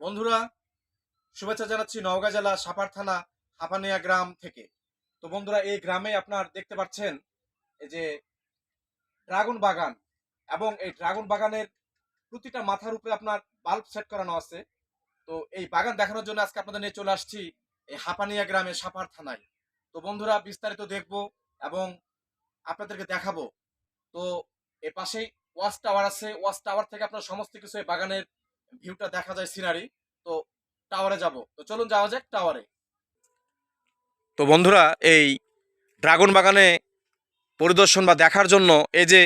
বন্ধুরা, শুভেচ্ছা জানাচ্ছি নওগাঁ জেলা সাপার থানা হাপানিয়া গ্রাম থেকে। তো বন্ধুরা, এই গ্রামে আপনার দেখতে পাচ্ছেন এই যে ড্রাগন বাগান এবং এই ড্রাগন বাগানের প্রতিটা মাথার উপরে আপনার বাল্ব সেট করানো আছে। তো এই বাগান দেখানোর জন্য আজকে আপনাদের নিয়ে চলে আসছি এই হাপানিয়া গ্রামে সাপার থানায়। তো বন্ধুরা, বিস্তারিত দেখব এবং আপনাদেরকে দেখাবো। তো এ পাশেই ওয়াচ টাওয়ার আছে। ওয়াচ টাওয়ার থেকে আপনার সমস্ত কিছু এই বাগানের ভিউটা দেখা যায় সিনারি তো টাওয়ারে যাব। তো চলুন যাওয়া যাক টাওয়ারে তো বন্ধুরা, এই ড্রাগন বাগানে পরিদর্শন বা দেখার জন্য এই যে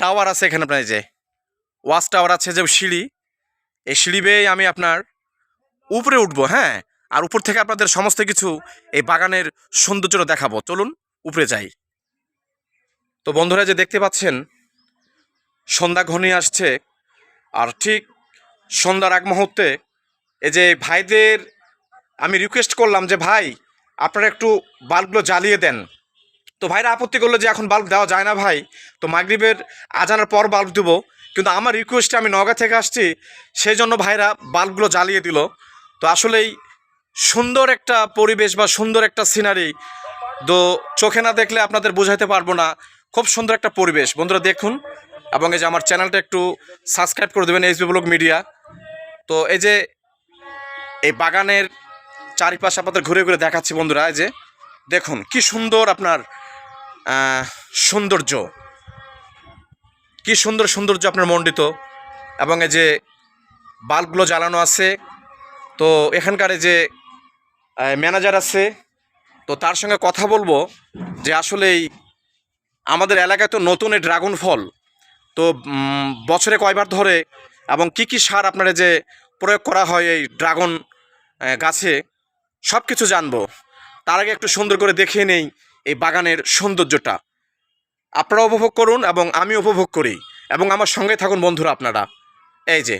টাওয়ার আছে এখানে আপনার যে ওয়াচ টাওয়ার আছে, যে সিঁড়ি, এই সিঁড়ি বেয়ে আমি আপনার উপরে উঠবো হ্যাঁ? আর উপর থেকে আপনাদের সমস্ত কিছু এই বাগানের সৌন্দর্যটা দেখাবো। চলুন উপরে যাই। তো বন্ধুরা যে দেখতে পাচ্ছেন, সন্ধ্যা ঘনিয়ে আসছে, আর ঠিক সন্ধ্যার এক মুহূর্তে এই যে ভাইদের আমি রিকোয়েস্ট করলাম যে, ভাই, আপনারা একটু বাল্বগুলো জ্বালিয়ে দেন। তো ভাইরা আপত্তি করল যে, এখন বাল্ব দেওয়া যায় না ভাই। তো মাগরিবের আজানের পর বাল্ব দেবো। কিন্তু আমার রিকোয়েস্টে আমি নগা থেকে আসছি সেই জন্য ভাইরা বাল্বগুলো জ্বালিয়ে দিল। তো আসলেই সুন্দর একটা পরিবেশ বা সুন্দর একটা সিনারি তো চোখে না দেখলে আপনাদের বোঝাইতে পারব না। খুব সুন্দর একটা পরিবেশ। বন্ধুরা দেখুন, এবং এই যে আমার চ্যানেলটা একটু সাবস্ক্রাইব করে দেবেন এইচবি ব্লগ মিডিয়া তো এই যে এই বাগানের চারিপাশে আপনাদের ঘুরে ঘুরে দেখাচ্ছি বন্ধুরা, এই যে দেখুন কি সুন্দর আপনার সৌন্দর্য। কি সুন্দর সৌন্দর্য আপনার মণ্ডিত। এবং এই যে বাল্বগুলো জ্বালানো আছে, তো এখানকার যে ম্যানেজার আছে, তো তার সঙ্গে কথা বলব যে আসলেই আমাদের এলাকায় তো নতুন এই ড্রাগন ফল। তো বছরে কয়বার ধরে এবং কি কি সার আপনারা যে প্রয়োগ করা হয় এই ড্রাগন গাছে সব কিছু জানব। তার আগে একটু সুন্দর করে দেখিয়ে নেই এই বাগানের সৌন্দর্যটা। আপনারা উপভোগ করুন এবং আমি উপভোগ করি। এবং আমার সঙ্গে থাকুন বন্ধুরা আপনারা। এই যে,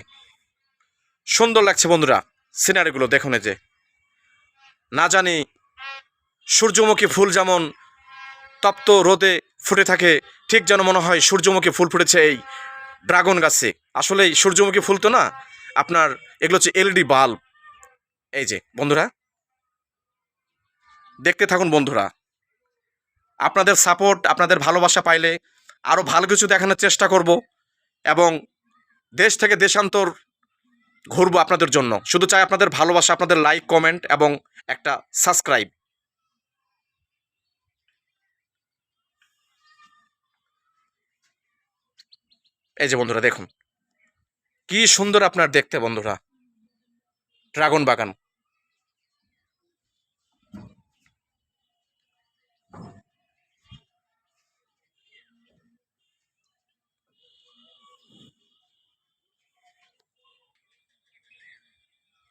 সুন্দর লাগছে বন্ধুরা সিনারিগুলো, দেখুন এই যে। না জানি সূর্যমুখী ফুল যেমন তপ্ত রোদে ফুটে থাকে, ঠিক যেন মনে হয় সূর্যমুখী ফুল ফুটেছে এই ড্রাগন গাছে। আসলে সূর্যমুখী ফুল তো না? আপনার এগুলো হচ্ছে এলইডি বাল্ব। এই যে, বন্ধুরা। দেখতে থাকুন, বন্ধুরা। আপনাদের সাপোর্ট, আপনাদের ভালোবাসা পাইলে আরও ভালো কিছু দেখানোর চেষ্টা করব এবং দেশ থেকে দেশান্তর ঘুরবো আপনাদের জন্য। শুধু চাই আপনাদের ভালোবাসা, আপনাদের লাইক, কমেন্ট এবং একটা সাবস্ক্রাইব। এই যে, বন্ধুরা, দেখুন। কি সুন্দর আপনার দেখতে বন্ধুরা। ড্রাগন বাগান।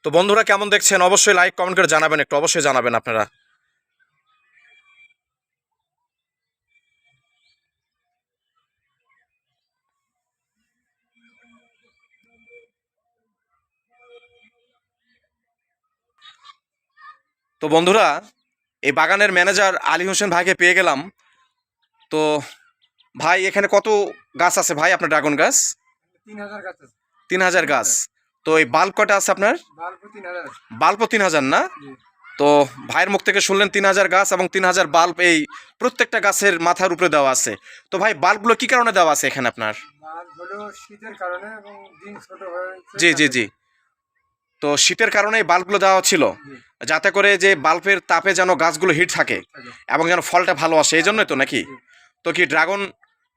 তো বন্ধুরা কেমন দেখছেন? অবশ্যই লাইক কমেন্ট করে জানাবেন, একটু অবশ্যই জানাবেন আপনারা। তো বন্ধুরা এই বাগানের ম্যানেজার আলী হোসেন ভাইকে পেয়ে গেলাম। তো ভাই এখানে কত গাছ আছে ভাই আপনার ড্রাগন গাছ? তিন হাজার গাছ। তো এই বাল্ব কটা আছে আপনার? বাল্ব তিন হাজার না? তো ভাইয়ের মুখ থেকে শুনলেন তিন হাজার গাছ এবং তিন হাজার বাল্ব এই প্রত্যেকটা গাছের মাথার উপরে দেওয়া আছে। তো ভাই বাল্বগুলো কি কারণে দেওয়া আছে এখানে আপনার? জি জি জি। তো শীতের কারণে বাল্বগুলো দেওয়া ছিল। যাতে করে যে বাল্বের তাপে যেন গাছগুলো হিট থাকে। এবং যেন ফলটা ভালো আসে এই জন্যই তো নাকি? তো কি ড্রাগন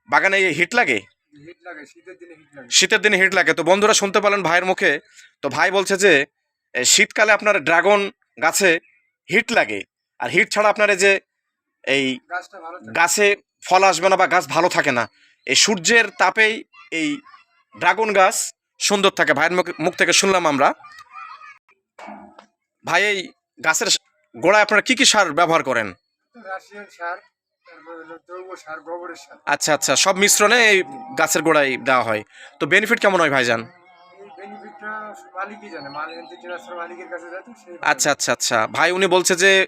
বাগানে হিট লাগে? হিট লাগে শীতের দিনে হিট লাগে। তো বন্ধুরা শুনতে পেলেন ভাইয়ের মুখে তো ভাই বলছে যে শীতকালে আপনার ড্রাগন গাছে হিট লাগে। আর হিট ছাড়া আপনার এই যে এই গাছে ফল আসবে না বা গাছ ভালো থাকে না এই সূর্যের তাপেই এই ড্রাগন গাছ সুন্দর থাকে। ভাইয়ের মুখ- মুখ থেকে শুনলাম আমরা। ভাই এই গাছের গোড়ায় আপনারা কি কি সার ব্যবহার করেন? সার আচ্ছা আচ্ছা সব মিশ্রণে এই গাছের গোড়ায় দেওয়া হয়। তো বেনিফিট কেমন হয় ভাইজান? আচ্ছা আচ্ছা আচ্ছা। ভাই উনি বলছে যে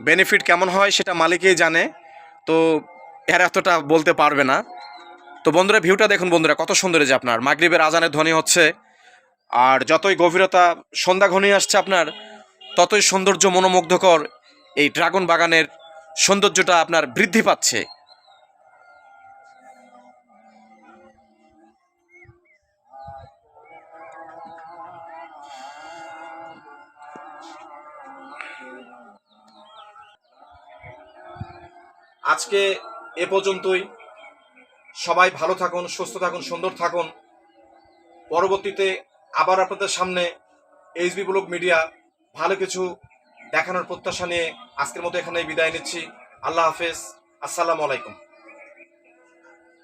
বেনিফিট কেমন হয় সেটা মালিকই জানে। তো এর এতটা বলতে পারবে না। তো বন্ধুরা ভিউটা দেখুন বন্ধুরা কত সুন্দর যে আপনার। মাগরিবের আজানের ধ্বনি হচ্ছে। আর যতই গভীরতা সন্ধ্যা ঘনিয়ে আসছে আপনার ততই সৌন্দর্য মনোমুগ্ধকর এই ড্রাগন বাগানের সৌন্দর্যটা আপনার বৃদ্ধি পাচ্ছে। আজকে এ পর্যন্তই। সবাই ভালো থাকুন, সুস্থ থাকুন, সুন্দর থাকুন। পরবর্তীতে আবার আপনাদের সামনে এইচবি ব্লক মিডিয়া ভালো কিছু দেখানোর প্রত্যাশা নিয়ে আজকের মতো এখানে বিদায় নিচ্ছি। আল্লাহ হাফেজ। আসসালামু আলাইকুম।